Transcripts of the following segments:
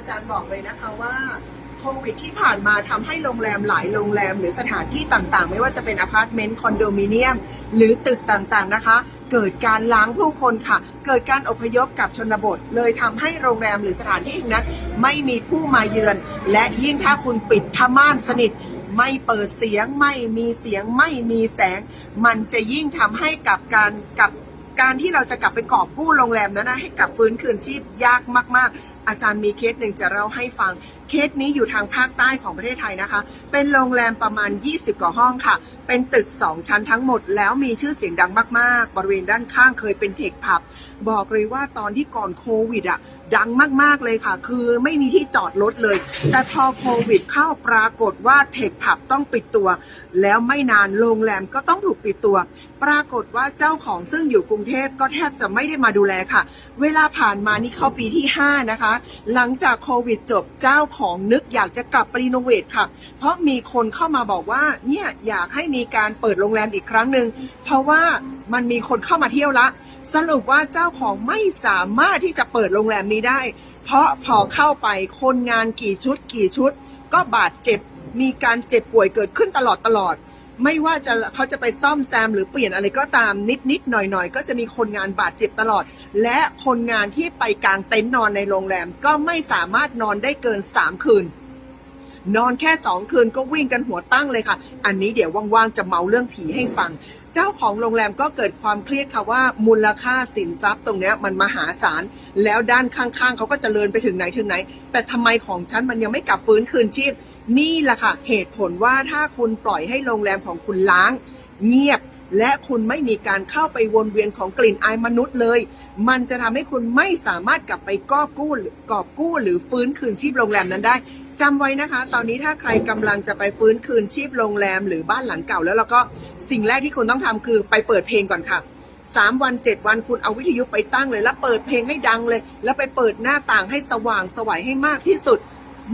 อาจารย์บอกเลยนะคะว่าโควิดที่ผ่านมาทำให้โรงแรมหลายโรงแรม หรือสถานที่ต่างๆ ไม่ว่าจะเป็นอพาร์ตเมนต์คอนโดมิเนียม หรือตึกต่างๆนะคะ เกิดการล้างผู้คนค่ะ เกิดการอพยพกับชนบท เลยทำให้โรงแรมหรือสถานที่แห่งนั้น ไม่มีผู้มาเยือน และยิ่งถ้าคุณปิดผ้าม่านสนิท ไม่เปิดเสียงไม่มีเสียงไม่มีแสง มันจะยิ่งทำให้กับการกับ การที่เราจะกลับไปกอบกู้โรงแรมนั้นนะให้กลับฟื้นคืนชีพยากมาก ๆ อาจารย์มีเคสหนึ่งจะเล่าให้ฟัง เคสนี้อยู่ทางภาคใต้ของประเทศไทยนะคะ เป็นโรงแรมประมาณ 20 กว่าห้องค่ะ เป็นตึก 2 ชั้นทั้งหมด แล้วมีชื่อเสียงดังมาก ๆ บริเวณด้านข้างเคยเป็นเทคผับ บอกเลยว่าตอนที่ก่อนโควิดอะ ดังมากๆเลยค่ะ คือไม่มีที่จอดรถเลย แต่พอโควิดเข้าปรากฏว่าเทคผับต้องปิดตัว แล้วไม่นานโรงแรมก็ต้องถูกปิดตัว ปรากฏว่าเจ้าของซึ่งอยู่กรุงเทพก็แทบจะไม่ได้มาดูแลค่ะ เวลาผ่านมานี่เข้าปีที่ 5 นะคะ หลังจากโควิดจบเจ้าของนึกอยากจะกลับไปรีโนเวทค่ะ เพราะมีคนเข้ามาบอกว่าเนี่ยอยากให้มีการเปิดโรงแรมอีกครั้งหนึ่งเพราะว่ามันมีคนเข้ามาเที่ยวละ สรุปว่าเจ้าของไม่สามารถที่จะเปิดโรงแรมนี้ได้ เพราะพอเข้าไปคนงานกี่ชุดกี่ชุด ก็บาดเจ็บมีการเจ็บป่วยเกิดขึ้นตลอดตลอด ไม่ว่าจะเขาจะไปซ่อมแซมหรือเปลี่ยนอะไรก็ตามนิดนิดหน่อยหน่อยก็จะมีคนงานบาดเจ็บตลอด และคนงานที่ไปกางเต็นท์นอนในโรงแรม ก็ไม่สามารถนอนได้เกิน 3 คืน นอนแค่2คืนก็วิ่งกันหัวตั้งเลยค่ะ อันนี้เดี๋ยวว่างๆจะเมาเรื่องผีให้ฟัง เจ้าของโรงแรมก็เกิดความเครียดค่ะว่ามูลค่าสินทรัพย์ตรงนี้มันมหาศาล แล้วด้านข้างๆเขาก็เจริญไปถึงไหนถึงไหน แต่ทำไมของฉันมันยังไม่กลับฟื้นคืนชีพ นี่แหละค่ะ เหตุผลว่าถ้าคุณปล่อยให้โรงแรมของคุณล้าง เงียบและคุณไม่มีการเข้าไปวนเวียนของกลิ่นอายมนุษย์เลย มันจะทำให้คุณไม่สามารถกลับไปกอบกู้หรือกอบกู้หรือฟื้นคืนชีพโรงแรมนั้นได้ จำไว้นะคะ ตอนนี้ถ้าใครกำลังจะไปฟื้นคืนชีพโรงแรมหรือบ้านหลังเก่า แล้วแล้วก็สิ่งแรกที่คุณต้องทำคือไปเปิดเพลงก่อนค่ะสามวันเจ็ดวันคุณเอาวิทยุไปตั้งเลย แล้วเปิดเพลงให้ดังเลย แล้วไปเปิดหน้าต่างให้สว่างสวัยให้มากที่สุด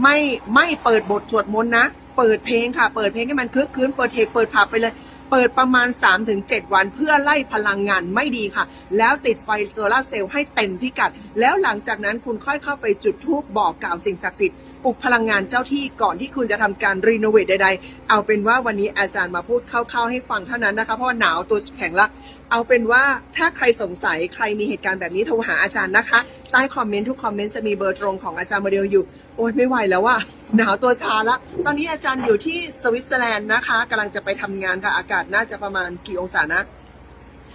ไม่ไม่เปิดบทสวดมนต์นะ เปิดเพลงค่ะ เปิดเพลงให้มันคึกคืนเปิดเทคเปิดผับไปเลย เปิดประมาณ 3-7 วันเพื่อไล่พลังงานไม่ดีค่ะ แล้วติดไฟโซลาเซลล์ให้เต็มพิกัด แล้วหลังจากนั้นคุณค่อยเข้าไปจุดธูปบอกกล่าวสิ่งศักดิ์สิทธิ์ ปลุกพลังงานเจ้าที่ก่อนที่คุณจะทำการรีโนเวทใด ๆ เอาเป็นว่าวันนี้อาจารย์มาพูดคร่าวๆให้ฟังเท่านั้นนะคะเพราะว่าหนาวตัวแข็งละเอาเป็นว่าถ้าใครสงสัยใครมีเหตุการณ์แบบนี้โทรหาอาจารย์นะคะ ใต้คอมเมนต์ทุกคอมเมนต์จะมีเบอร์ตรงของอาจารย์โมเดลอยู่ โอ้ยไม่ไหวแล้วว่ะหนาวตัวชาละ ตอนนี้อาจารย์อยู่ที่สวิตเซอร์แลนด์นะคะกำลังจะไปทำงานค่ะ อากาศน่าจะประมาณกี่องศานะ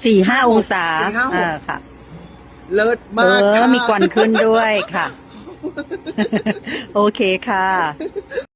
สี่ห้าองศาสี่ห้าหกอ่าค่ะ เลิศเอมากอค่ะมีควันขึ้นด้วยค่ะ โอเคค่ะ